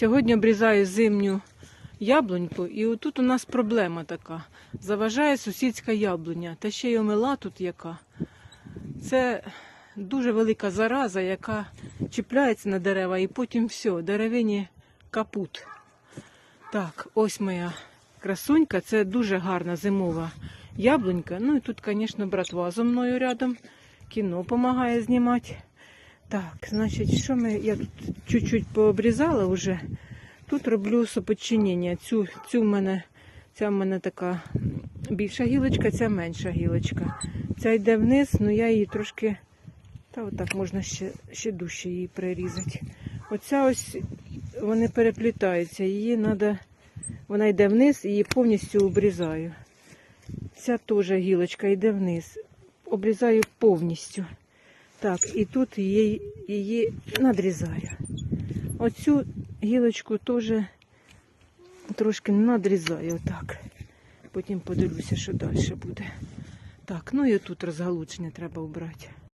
Сьогодні обрізаю зимню яблуньку, і отут у нас проблема така. Заважає сусідська яблуня, та ще й омила тут яка. Це дуже велика зараза, яка чіпляється на дерева, і потім все, деревині капут. Так, ось моя красунька, це дуже гарна зимова яблунька. Ну і тут, звісно, братва зо мною рядом. Кіно допомагає знімати. Так, значить, що ми. Я тут чуть-чуть пообрізала вже. Тут роблю соподчинення. Цю, цю мене, ця в мене така більша гілочка, ця менша гілочка. Ця йде вниз, ну я її трошки. Та отак можна ще, ще дужче її прирізати. Оця ось вони переплітаються. Її треба. Вона йде вниз і її повністю обрізаю. Ця теж гілочка йде вниз. Обрізаю повністю. Так, і тут її, її надрізаю. Оцю гілочку теж трошки надрізаю отак. Потім подивлюся, що далі буде. Так, ну і тут розгалучення треба обрати.